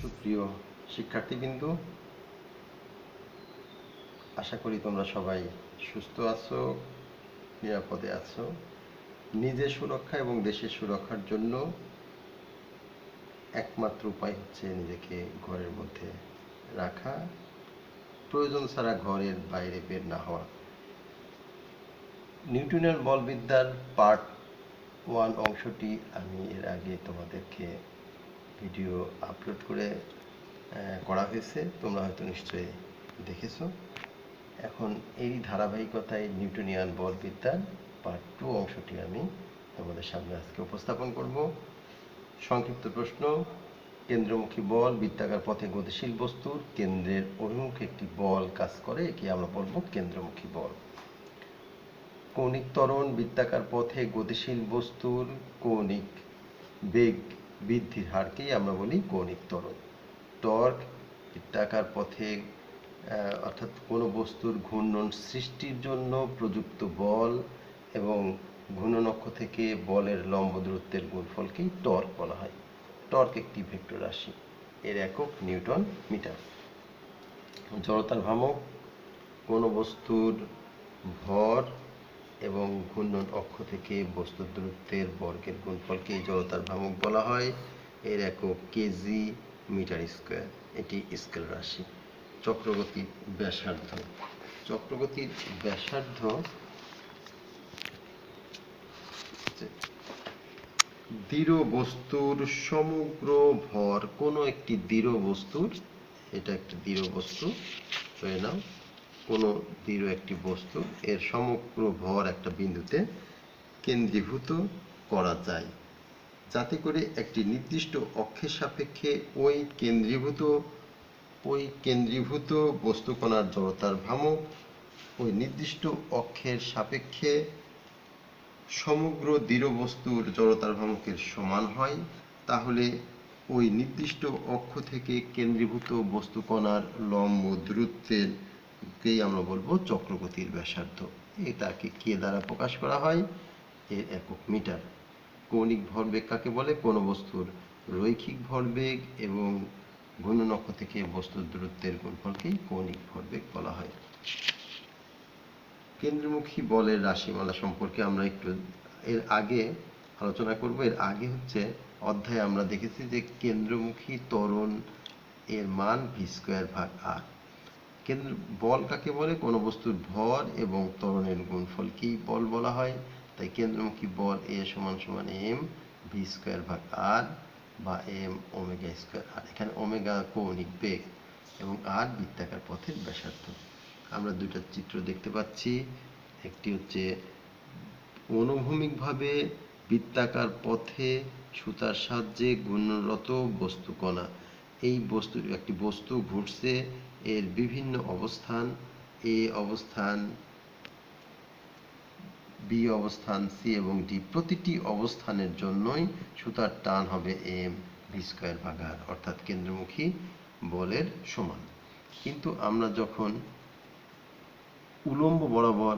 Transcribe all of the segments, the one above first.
সুপ্রিয় শিক্ষার্থীবৃন্দু, আশা করি তোমরা সবাই সুস্থ আছো, নিরাপদে আছো। নিজের সুরক্ষা এবং দেশের সুরক্ষার জন্য একমাত্র উপায় হচ্ছে নিজেকে ঘরের মধ্যে রাখা। প্রয়োজন ছাড়া ঘরের বাইরে বের না হওয়া। নিউটনের বলবিদ্যার পার্ট ওয়ান অংশটি আমি এর আগে তোমাদেরকে ভিডিও আপলোড করে করা হয়েছে। তোমরা হয়তো নিশ্চয়ই দেখেছ। এখন এই ধারাবাহিকতায় নিউটনিয়ান বলবিদ্যার পার্ট টু অংশটি আমি তোমাদের সামনে আজকে উপস্থাপন করব। সংক্ষিপ্ত প্রশ্ন, কেন্দ্রমুখী বল বৃত্তাকার পথে গতিশীল বস্তুর কেন্দ্রের অভিমুখে একটি বল কাজ করে, একে আমরা বলব কেন্দ্রমুখী বল। কৌণিক ত্বরণ বৃত্তাকার পথে গতিশীল বস্তুর কৌণিক বেগ বৃদ্ধির হারকেই আমরা বলি কৌণিক ত্বরণ। টর্ক বৃত্তাকার পথে অর্থাৎ কোনো বস্তুর ঘূর্ণন সৃষ্টির জন্য প্রযুক্ত বল এবং ঘূর্ণন অক্ষ থেকে বলের লম্ব দূরত্বের গুণফলকেই টর্ক বলা হয়। টর্ক একটি ভেক্টর রাশি, এর একক নিউটন মিটার। জড়তার ভ্রামক কোনো বস্তুর ভর এবং ঘূর্ণন অক্ষ থেকে বস্তুর দূরত্বের বর্গের গুণফলকে জড়তার ভ্রামক বলা হয়। এর একক কেজি মিটার স্কোয়ার। এটি স্কেল রাশি। চক্রগতির ব্যাসার্ধ। চক্রগতির ব্যাসার্ধ দৃঢ় বস্তুর সমগ্র ভর। কোনো একটি দৃঢ় বস্তুর, এটা একটি দৃঢ় বস্তু ধরে নাও। কোনো দৃঢ় একটি বস্তু এর সমগ্র ভর একটা বিন্দুতে কেন্দ্রীভূত করা যায়। যাতে করে একটি নির্দিষ্ট অক্ষের সাপেক্ষে ওই কেন্দ্রীভূত ওই কেন্দ্রীভূত বস্তুকণার জড়তার ভ্রামক ওই নির্দিষ্ট অক্ষের সাপেক্ষে সমগ্র দৃঢ় বস্তুর জড়তার ভ্রামকের সমান হয়, তাহলে ওই নির্দিষ্ট অক্ষ থেকে কেন্দ্রীভূত বস্তুকণার লম্ব দূরত্বের কেই আমরা বলব? চক্রগতির ব্যাসার্ধ। এটাকে কে দ্বারা প্রকাশ করা হয়? এর একক মিটার। কৌণিক ভরবেগ কাকে বলে? কোনো বস্তুর রৈখিক ভরবেগ এবং ঘূর্ণন অক্ষ থেকে বস্তুর দূরত্বের গুণফলকেই কৌণিক ভরবেগ বলা হয়। কেন্দ্রমুখী বলের রাশিমালা সম্পর্কে আমরা একটু এর আগে আলোচনা করব। এর আগে হচ্ছে অধ্যায়ে আমরা দেখেছি যে কেন্দ্রমুখী ত্বরণ এর মান ভি স্কোয়ার ভাগ আর। কেন্দ্র বল কাকে বলে? কোনো বস্তুর ভর এবং ত্বরণের গুণফলকেই বল বলা হয়? তাই কেন্দ্রমুখী বল এ সমান সমান এম ভি স্কোয়ার ভাগ আর বা এম ওমেগা স্কোয়ার আর এখানে ওমেগা কৌণিক বেগ এবং আর বৃত্তাকার পথের ব্যাসার্ধ। আমরা দুইটা চিত্র দেখতে পাচ্ছি। একটি হচ্ছে অনুভূমিকভাবে বৃত্তাকার পথে সুতার সাহায্যে ঘূর্ণনরত বস্তু কণা এই বস্তু, একটি বস্তু ঘুরছে এর বিভিন্ন অবস্থান, এ অবস্থান, বি অবস্থান, সি এবং ডি, প্রতিটি অবস্থানের জন্যই সুতার টান হবে এম ভি স্কোয়ার ভাগার অর্থাৎ কেন্দ্রমুখী বলের সমান। কিন্তু আমরা যখন উলম্ব বরাবর,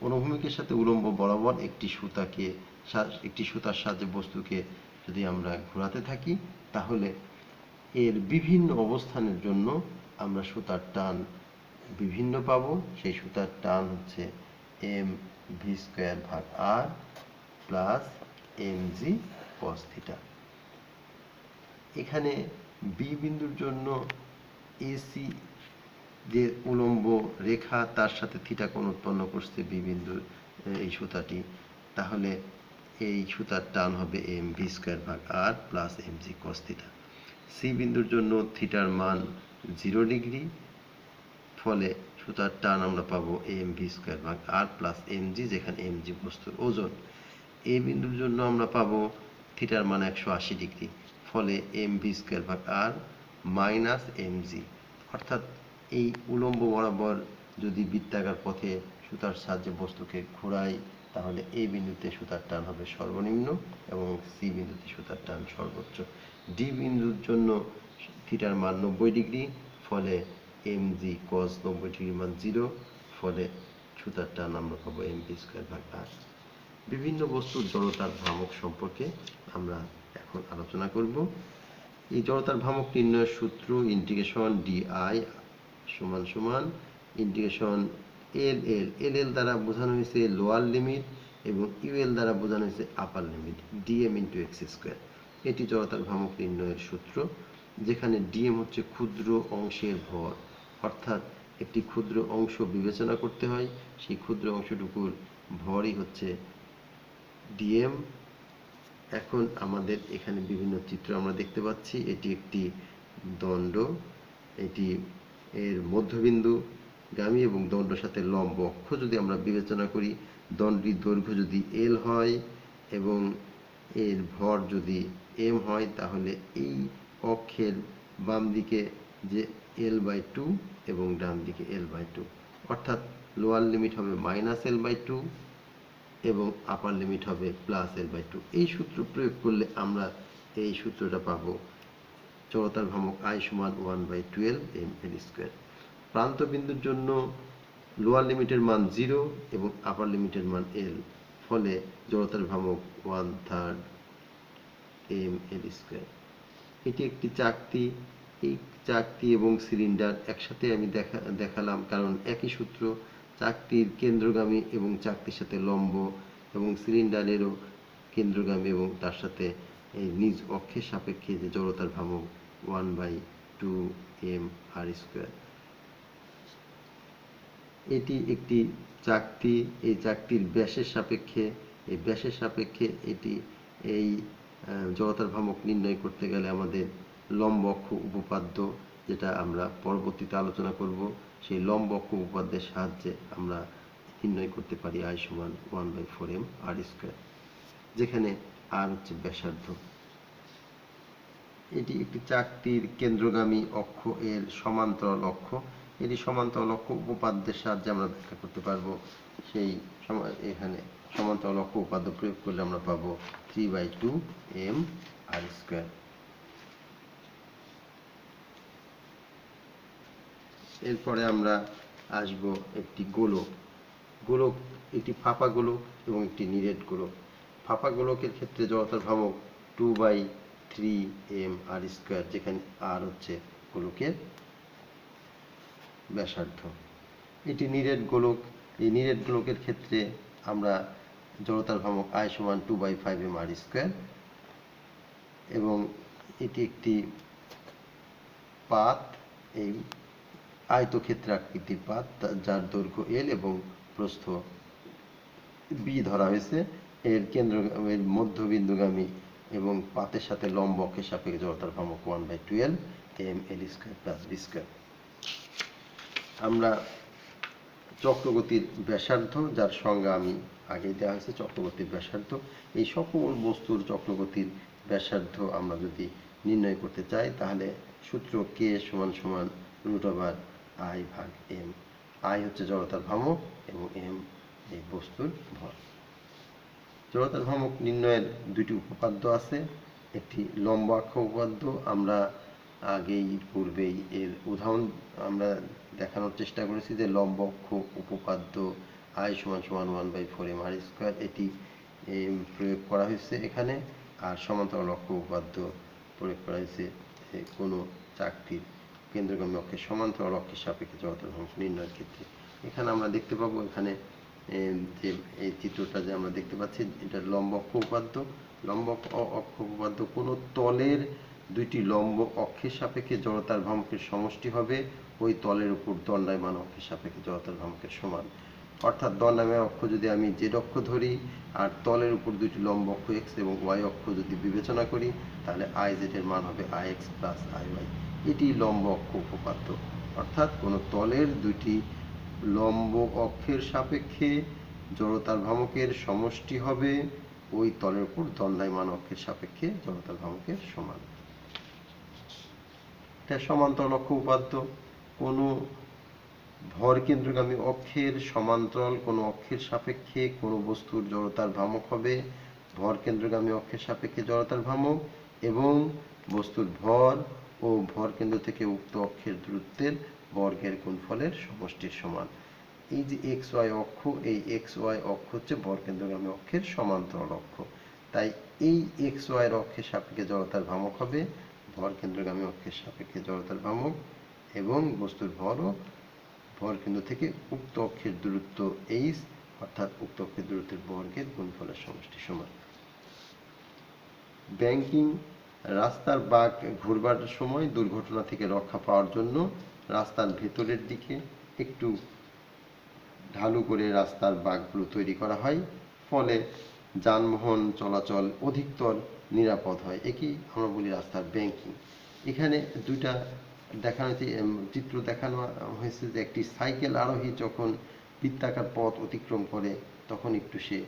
অনুভূমিকের সাথে উলম্ব বরাবর একটি সুতাকে একটি সুতার সাহায্যে বস্তুকে যদি আমরা ঘোরাতে থাকি, তাহলে এর বিভিন্ন অবস্থানের জন্য আমরা সুতার টান বিভিন্ন পাব। সেই সুতার টান হচ্ছে এম ভি স্কোয়ার ভাগ R plus M G cos theta. এখানে বি বিন্দুর জন্য এসি যে উলম্ব রেখা, তার সাথে থিটা কোণ উৎপন্ন করছে বি বিন্দুর এই সুতাটি। তাহলে এই সুতার টান হবে এম ভি স্কোয়ার ভাগ R plus M G cos theta. C বিন্দুর জন্য থিটার মান জিরো ডিগ্রি, ফলে সুতার টান আমরা পাবো এম ভি স্কোয়ার ভাগ আর প্লাস এম জি যেখানে এম জি বস্তুর ওজন। এ বিন্দুর জন্য আমরা পাবো থিটার মান একশো আশি ডিগ্রি, ফলে এম ভি স্কোয়ার ভাগ আর মাইনাস এম জি অর্থাৎ এই উলম্ব বরাবর যদি বৃত্তাকার পথে সুতার সাহায্যে বস্তুকে ঘোরাই, তাহলে এ বিন্দুতে সুতার টান হবে সর্বনিম্ন এবং সি বিন্দুতে সুতার টান সর্বোচ্চ। ডি বিন্দুর জন্য থিটার মান নব্বই ডিগ্রি, ফলে এম জি কস নব্বই ডিগ্রি মান জিরো ফলে সুতার টান আমরা পাবো এম পি স্কোয়ার ভাগ আর বিভিন্ন বস্তুর জড়তার ভ্রামক সম্পর্কে আমরা এখন আলোচনা করব। এই জড়তার ভ্রামক নির্ণয়ের সূত্র ইন্টিগ্রেশন ডিআই সমান সমান ইন্টিগ্রেশন এল এল এল এল দ্বারা বোঝানো হয়েছে লোয়ার লিমিট এবং ইউএল দ্বারা বোঝানো হয়েছে upper limit D M into X square এটি জড়তার ভ্রামক নির্ণয়ের সূত্র, যেখানে ডিএম হচ্ছে ক্ষুদ্র অংশের ভর। অর্থাৎ একটি ক্ষুদ্র অংশ বিবেচনা করতে হয়, সেই ক্ষুদ্র অংশটুকুর ভরই হচ্ছে ডিএম। এখন আমাদের এখানে বিভিন্ন চিত্র আমরা দেখতে পাচ্ছি। এটি একটি দণ্ড, এটি এর মধ্যবিন্দু গামী এবং দণ্ডের সাথে লম্ব অক্ষ। যদি আমরা বিবেচনা করি, দণ্ডটির দৈর্ঘ্য যদি এল হয় এবং এর ভর যদি এম হয়, তাহলে এই অক্ষের বাম দিকে যে এল বাই টু এবং ডান দিকে এল বাই টু অর্থাৎ লোয়ার লিমিট হবে মাইনাস এল বাই টু এবং আপার লিমিট হবে প্লাস এল বাই টু এই সূত্র প্রয়োগ করলে আমরা এই সূত্রটা পাবো জড়তার ভ্রামক আই সমান one by twelve M L square প্রান্ত বিন্দুর জন্য লোয়ার লিমিটের মান জিরো এবং আপার লিমিটের মান এল ফলে জড়তার ভ্রামক one third M L square এটি একটি চাকতি, এই চাকতি এবং সিলিন্ডার একসাথে আমি দেখা, দেখালাম কারণ একই সূত্র, চাকতির কেন্দ্রগামী এবং চাকতির সাথে লম্ব এবং সিলিন্ডারেরও কেন্দ্রগামী এবং তার সাথে এই নিজ অক্ষের সাপেক্ষে যে জড়তার ভ্রামক one by two M R square এটি একটি চাকতি, এই চাকতির ব্যাসের সাপেক্ষে, এই ব্যাসের সাপেক্ষে এটি এই জড়তার ভ্রামক নির্ণয় করতে গেলে আমাদের লম্ব অক্ষ উপপাদ্য যেটা আমরা পরবর্তীতে আলোচনা করব, সেই লম্ব অক্ষ উপপাদ্যের সাহায্যে আমরা নির্ণয় করতে পারি আই সমান one by four M R square, যেখানে আর হচ্ছে ব্যাসার্ধ। এটি একটি চাকতির কেন্দ্রগামী অক্ষ, এর সমান্তরাল অক্ষ। এটি সমান্তরাল অক্ষ উপপাদ্যের সাহায্যে আমরা ব্যাখ্যা করতে পারব, সেই এখানে সমান্তরাল অক্ষ উপাদ্য প্রয়োগ করলে আমরা পাবো three by two M R square এরপরে আমরা আসব একটি গোলক। গোলক একটি ফাঁপা গোলক এবং একটি নিরেট গোলক। ফাঁপা গোলকের ক্ষেত্রে জড়তার ভ্রামক two by three M R square যেখানে আর হচ্ছে গোলকের ব্যাসার্ধ। এটি নিরেট গোলক, এই নিরেট গোলকের ক্ষেত্রে আমরা জড়তার ভ্রামক আই সমান two by five M R square এবং এটি একটি পাত, এই আয়তক্ষেত্র আকৃতির পাত যার দৈর্ঘ্য এল এবং প্রস্থ বি ধরা হয়েছে। এর কেন্দ্র, এর মধ্যবিন্দুগামী এবং পাতের সাথে লম্ব অক্ষের সাপেক্ষে জড়তার ভ্রামক one by twelve M L square plus B square আমরা চক্রগতির ব্যাসার্ধ, যার সংজ্ঞা আমি আগে দেওয়া হয়েছে চক্রগতির ব্যাসার্ধ। এই সকল বস্তুর চক্রগতির ব্যাসার্ধ আমরা যদি নির্ণয় করতে চাই, তাহলে সূত্র কে সমান সমান রুট ওভার আই ভাগ এম আই হচ্ছে জড়তার ভ্রামক এবং এম এই বস্তুর ভর। জড়তার ভ্রামক নির্ণয়ের দুটি উপপাদ্য আছে। একটি লম্ব অক্ষ উপপাদ্য। আমরা আগেই পূর্বেই এর উদাহরণ আমরা দেখানোর চেষ্টা করেছি যে লম্ব অক্ষ উপপাদ্য, আই সমান সমান one by four M R square এটি প্রয়োগ করা হয়েছে এখানে, আর সমান্তরাল অক্ষ উপপাদ্য প্রয়োগ করা হয়েছে কোনো চাকতির কেন্দ্রগামী অক্ষের সমান্তরাল অক্ষের সাপেক্ষে জড়তার ভ্রামক নির্ণয়ের ক্ষেত্রে। এখানে আমরা দেখতে পাবো এখানে যে এই চিত্রটা যে আমরা দেখতে পাচ্ছি এটা লম্ব অক্ষ উপাদ্য লম্ব অক্ষ- উপাদ্য কোনো তলের দুইটি লম্ব অক্ষের সাপেক্ষে জড়তার ভ্রামকের সমষ্টি হবে, ওই তলের উপর দণ্ডায়মান অক্ষের সাপেক্ষে জড়তার ভ্রামকের সমান। অর্থাৎ দণ্ডায়মান অক্ষ যদি আমি জেড অক্ষ ধরি আর তলের উপর দুইটি লম্ব অক্ষ এক্স এবং ওয়াই অক্ষ যদি বিবেচনা করি, তাহলে আই জেড এর মান হবে I X plus I Y. এটি লম্ব অক্ষ উপপাদ্য। অর্থাৎ কোনো তলের দুইটি লম্ব অক্ষের সাপেক্ষে জড়তার ভ্রামকের সমষ্টি হবে, ওই তলের উপর দণ্ডায়মান অক্ষের সাপেক্ষে জড়তার ভ্রামকের সমান। এটা সমান্তরাল অক্ষ উপাদ্য কোনো ভর কেন্দ্রগামী অক্ষের সমান্তরাল, কোনো অক্ষের সাপেক্ষে কোনো বস্তুর জড়তার ভ্রামক হবে। ভর কেন্দ্রগামী অক্ষের সাপেক্ষে জড়তার ভ্রামক এবং বস্তুর ভর ও ভর কেন্দ্র থেকে উক্ত অক্ষের দূরত্বের বর্গের গুণফলের সমষ্টির সমান। এই যে এক্স ওয়াই অক্ষ, এই এক্স ওয়াই অক্ষ হচ্ছে বরকেন্দ্রগামী অক্ষের সমান্তরাল অক্ষ। তাই এই এক্স ওয়াই অক্ষের সাপেক্ষে জড়তার ভ্রামক হবে। ভরকেন্দ্রগামী অক্ষের সাপেক্ষে জড়তার ভ্রামক এবং বস্তুর ভরও ভর কেন্দ্র থেকে উক্ত অক্ষের দূরত্ব এইচ অর্থাৎ উক্ত অক্ষের দূরত্বের বর্গের গুণফলের সমষ্টি সমান। ব্যাংকিং রাস্তার বাঁক ঘুরবার সময় দুর্ঘটনা থেকে রক্ষা পাওয়ার জন্য রাস্তার ভেতরের দিকে একটু ঢালু করে রাস্তার বাঁকগুলো তৈরি করা হয়। ফলে যানবাহন চলাচল অধিকতর নিরাপদ হয়। একেই আমরা বলি রাস্তার ব্যাংকিং এখানে দুইটা দেখানো হয়েছে। চিত্র দেখানো হয়েছে যে একটি সাইকেল আরোহী যখন বৃত্তাকার পথ অতিক্রম করে, তখন একটু সে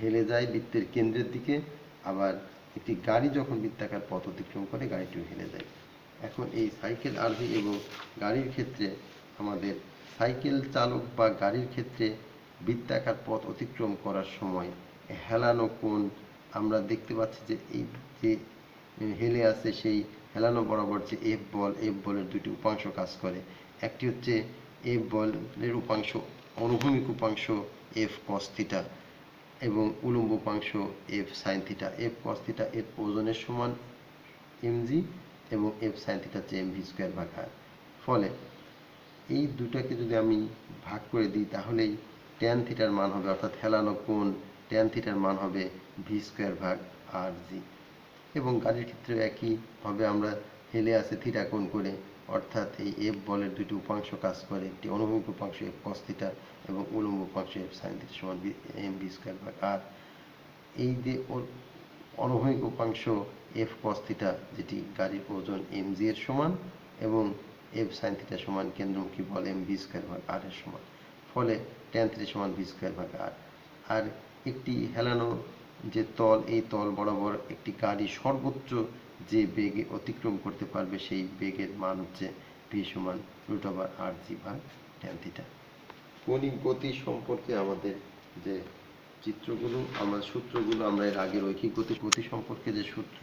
হেলে যায় বৃত্তের কেন্দ্রের দিকে। আবার একটি গাড়ি যখন বৃত্তাকার পথ অতিক্রম করে, গাড়িটিও হেলে যায়। এখন এই সাইকেল আরোহী এবং গাড়ির ক্ষেত্রে আমাদের সাইকেল চালক বা গাড়ির ক্ষেত্রে বৃত্তাকার পথ অতিক্রম করার সময় হেলানো কোণ আমরা দেখতে পাচ্ছি যে এই যে হেলে আছে সেই হেলানো বরাবর যে এফ বল এফ বলের দুটি উপাংশ কাজ করে। একটি হচ্ছে এফ বলের উপাংশ, অনুভূমিক উপাংশ এফ কস থিটা এবং উলম্ব উপাংশ F sine theta F cos theta এর ওজনের সমান এমজি এবং এফ সাইন থিটা হচ্ছে এম ভি স্কোয়ার ভাগ ফলে এই দুটাকে যদি আমি ভাগ করে দিই, তাহলেই ট্যান থিটার মান হবে, অর্থাৎ হেলানো কোণ ট্যান থিটার মান হবে ভি স্কোয়ার ভাগ আর জি এবং গাড়ির ক্ষেত্রে একই ভাবে আমরা হেলে আছে থিটা কোণ করে, অর্থাৎ এই এফ বলের দুটি উপাংশ কাজ করে, একটি অনুভূমিক উপাংশ এফ কস থিটা এবং উলম্ব উপাংশ এফ সাইন থিটা সমান এম ভি স্কোয়ার ভাগ আর এই যে অনুভূমিক উপাংশ এফ কস থিটা যেটি গাড়ির ওজন এম জি এর সমান এবং এফ সাইন থিটা সমান কেন্দ্রমুখী বল এম ভি স্কোয়ার ভাগ আর এর সমান, ফলে ট্যান থিটা সমান ভি স্কোয়ার ভাগ আর আর একটি হেলানো যে তল, এই তল বরাবর একটি গাড়ি সর্বোচ্চ যে বেগে অতিক্রম করতে পারবে সেই বেগের মান হচ্ছে ভি সমান রুট ওভার আর জি ভাগ ট্যান থিটা কৌণিক গতি সম্পর্কে আমাদের যে চিত্রগুলো, আমরা সূত্রগুলো, আমরা এর আগে রৈখিক গতি গতি সম্পর্কে যে সূত্র,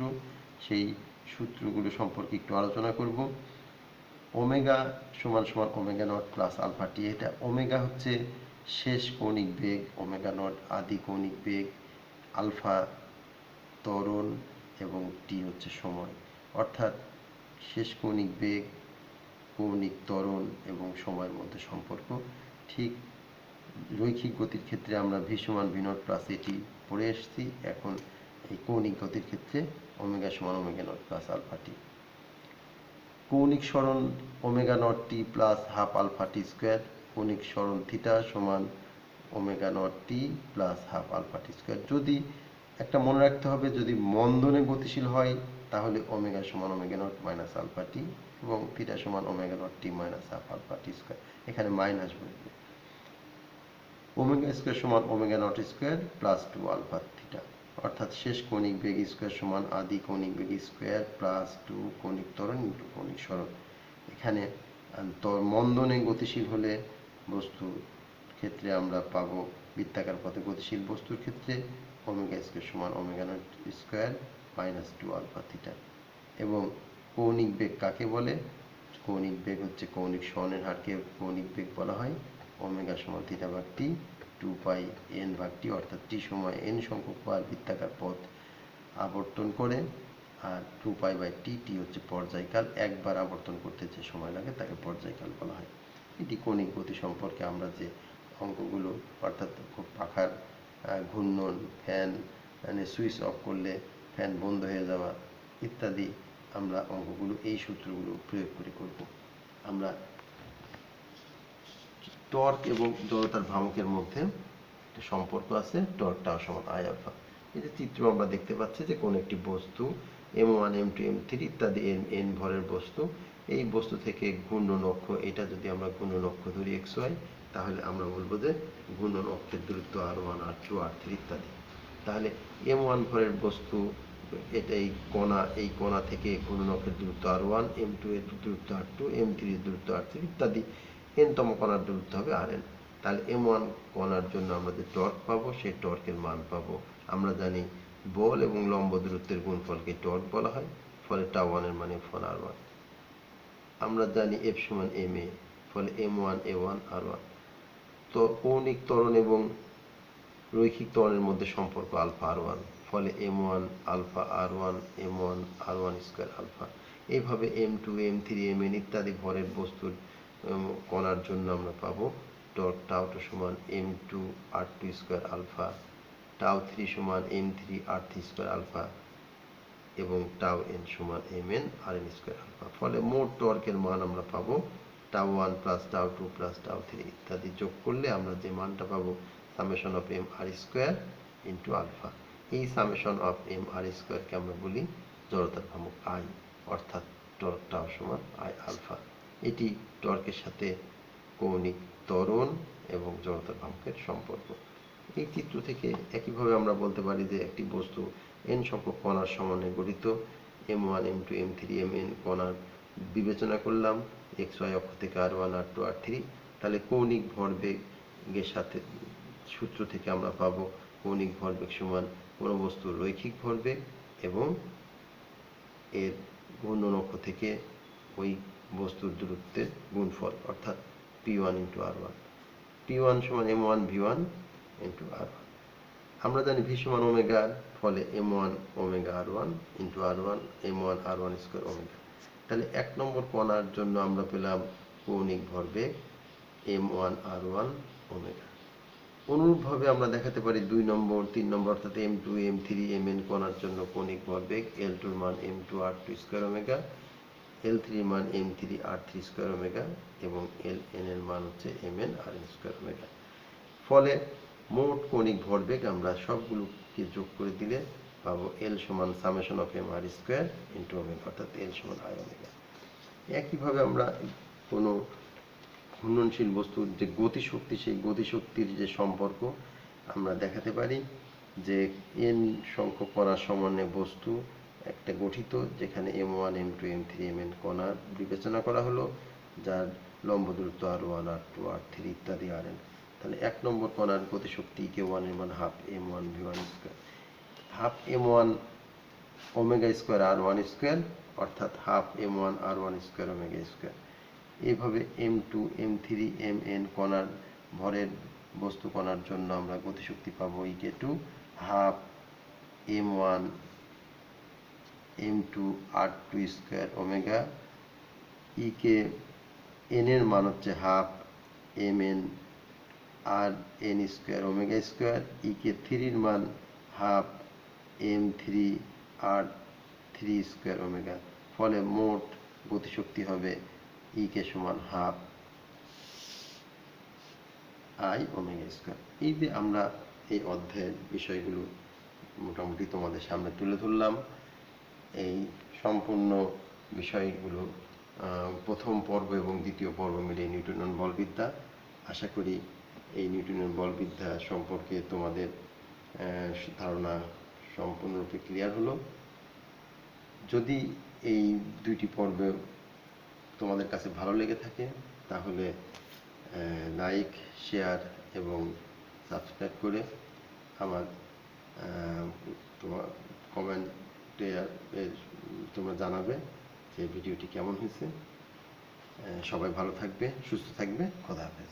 সেই সূত্রগুলো সম্পর্কে একটু আলোচনা করব। ওমেগা সমান সমান omega nought plus alpha T এটা। ওমেগা হচ্ছে শেষ কৌণিক বেগ, ওমেগা নট আদি কৌণিক বেগ, আলফা ত্বরণ এবং টি হচ্ছে সময়। অর্থাৎ শেষ কৌণিক বেগ, কৌণিক ত্বরণ এবং সময়ের মধ্যে সম্পর্ক। ঠিক রৈখিক গতির ক্ষেত্রে আমরা ভি সমান প্লাস এটি পড়ে এসেছি। এখন এই কৌণিক গতির ক্ষেত্রে ওমেগা সমান omega nought plus alpha T কৌণিক সরণ omega nought T plus half alpha T square কৌণিক সরণ থিটা সমান omega nought T plus half alpha T square. যদি একটা মনে রাখতে হবে, যদি মন্দনে গতিশীল হয়, তাহলে ওমেগা সমান omega nought minus alpha T এবং থিটা সমান omega nought T minus half alpha T square. এখানে মাইনাস বসবে ওমেগা স্কোয়ার সমান omega nought square plus two alpha theta. অর্থাৎ শেষ কৌণিক বেগ স্কোয়ার সমান আদি কৌণিক বেগ স্কোয়ার প্লাস টু কৌণিক ত্বরণ ইন্টু কৌণিক সরণ। এখানে মন্দনে গতিশীল হলে বস্তুর ক্ষেত্রে আমরা পাবো বৃত্তাকার পথে গতিশীল বস্তুর ক্ষেত্রে ওমেগা স্কোয়ার সমান omega naught square minus two alpha theta এবং কৌণিক বেগ কাকে বলে? কৌণিক বেগ হচ্ছে কৌণিক সরণের হারকে কৌণিক বেগ বলা হয়। ওমেগা সমান থিটা ভাগ টি টু পাই এন ভাগ টি অর্থাৎ টি সময় এন সংখ্যক বার বৃত্তাকার পথ আবর্তন করে। আর টু পাই বাই টি টি হচ্ছে পর্যায়কাল। একবার আবর্তন করতে যে সময় লাগে তাকে পর্যায়কাল বলা হয়। কৌণিক গতি সম্পর্কে আমরা যে অঙ্কগুলো, অর্থাৎ পাখার ঘূর্ণন, ফ্যান মানে সুইচ অফ করলে ফ্যান বন্ধ হয়ে যাওয়া ইত্যাদি আমরা অঙ্কগুলো, এই সূত্রগুলো প্রয়োগ করে করব। আমরা টর্ক এবং জড়তার ভ্রামকের মধ্যে একটা সম্পর্ক আছে টর্ক টাও সমান আই আলফা এই যে চিত্র আমরা দেখতে পাচ্ছি যে কোন একটি বস্তু M one M two M three ইত্যাদি এন এন ভরের বস্তু এই বস্তু থেকে ঘূর্ণন অক্ষ এটা যদি আমরা ঘূর্ণন অক্ষ ধরি এক্স ওয়াই তাহলে আমরা বলব যে ঘূর্ণন অক্ষের দূরত্ব R one R two R three ইত্যাদি। তাহলে এম ওয়ান ভরের বস্তু, এটা এই কণা এই কণা থেকে ঘূর্ণন অক্ষের দূরত্ব আর ওয়ান এম টু এর দূরত্ব আর টু এম থ্রি এর দূরত্ব আর থ্রি ইত্যাদি। এন তম কণার দূরত্ব হবে আর এন তাহলে এম ওয়ান কণার জন্য আমরা যে টর্ক পাবো, সেই টর্কের মান পাবো। আমরা জানি বল এবং লম্ব দূরত্বের গুণফলকে টর্ক বলা হয়, ফলে টা ওয়ানের মানে ফল আর ওয়ান আমরা জানি এফ সমান এম এ ফলে M one A one R one তো কৌণিক ত্বরণ এবং রৈখিক ত্বরণের মধ্যে সম্পর্ক আলফা আর ওয়ান ফলে M one alpha R one M one R one square alpha. এইভাবে M two M three M N ইত্যাদি ভরের বস্তুর কণার জন্য আমরা পাবো টর্ক টাউ টু সমান M two R two square alpha tau three সমান M three R three square alpha. এবং টাও এন সমান M N R N square alpha ফলে মোট টর্কের মান আমরা পাবো tau one plus tau two plus tau three ইত্যাদি যোগ করলে আমরা যে মানটা পাবো summation of M R square into alpha এই সামেশন অফ এম আর স্কোয়ারকে আমরা বলি জড়তার ভ্রামক আই অর্থাৎ টর্ক টাও সমান আই আলফা এটি টর্কের সাথে কৌণিক ত্বরণ এবং জড়তার ভ্রামকের সম্পর্ক। এই চিত্র থেকে একইভাবে আমরা বলতে পারি যে একটি বস্তু এন সংখ্যক কণার সমন্বয়ে গঠিত। M one M two M three M N কণার বিবেচনা করলাম। এক্স ওয়াই অক্ষ থেকে R one R two R three তাহলে কৌণিক ভরবেগের সাথে সূত্র থেকে আমরা পাবো কৌণিক ভরবেগ সমান কোনো বস্তুর রৈখিক ভরবেগ এবং এর ঘূর্ণন অক্ষ থেকে ওই বস্তুর দূরত্বের গুণফল, অর্থাৎ P one into R one P one সমান M one V one into R one আমরা জানি ভি সমান ওমেগা ফলে M one omega R one into R one M one R one square omega তাহলে এক নম্বর কণার জন্য আমরা পেলাম কৌণিক ভরবেগ M one R one omega অনুরূপভাবে আমরা দেখাতে পারি দুই নম্বর, তিন নম্বর অর্থাৎ M two M three M N কণার জন্য কৌণিক ভরবেগ। এল টুর মান M two R two square omega L three মান M three R three square omega এবং এল এন এর মান হচ্ছে M N R N square omega ফলে মোট কৌণিক ভরবেগ আমরা সবগুলোকে যোগ করে দিলে পাবো এল সমান summation of M R square into omega অর্থাৎ এল সমান আই ওমেগা একইভাবে আমরা কোনো ঘূর্ণনশীল বস্তুর যে গতিশক্তি, সেই গতিশক্তির যে সম্পর্ক আমরা দেখাতে পারি যে এন সংখ্যক কণার সমন্বয়ে বস্তু একটা গঠিত, যেখানে M one M two M three M N কণার বিবেচনা করা হলো, যার লম্ব দূরত্ব R one R two R three ইত্যাদি আর এন তাহলে এক নম্বর কণার গতিশক্তি কে ওয়ানের মান half M one V one square half M one omega square R one square অর্থাৎ half M one R one square omega square এইভাবে M two M three M N কণার ভরের বস্তু কণার জন্য আমরা গতিশক্তি পাবো KE two half M one M two R two square omega KE N এর মান হচ্ছে half M N R N square omega square KE থ্রির মান half M three R three square omega ফলে মোট গতিশক্তি হবে ই কে সমান হাফ আই ওমেগা স্কোয়ার এই যে আমরা এই অধ্যায়ের বিষয়গুলো মোটামুটি তোমাদের সামনে তুলে ধরলাম, এই সম্পূর্ণ বিষয়গুলো প্রথম পর্ব এবং দ্বিতীয় পর্ব মিলে নিউটনের বলবিদ্যা। আশা করি এই নিউটনের বলবিদ্যা সম্পর্কে তোমাদের ধারণা সম্পূর্ণরূপে ক্লিয়ার হলো। যদি এই দুইটি পর্বে তোমাদের কাছে ভালো লেগে থাকে, তাহলে লাইক শেয়ার এবং সাবস্ক্রাইব করে আমার তোমার কমেন্টে তোমরা জানাবে যে ভিডিওটি কেমন হয়েছে। সবাই ভালো থাকবে, সুস্থ থাকবে, খোদা হাফেজ।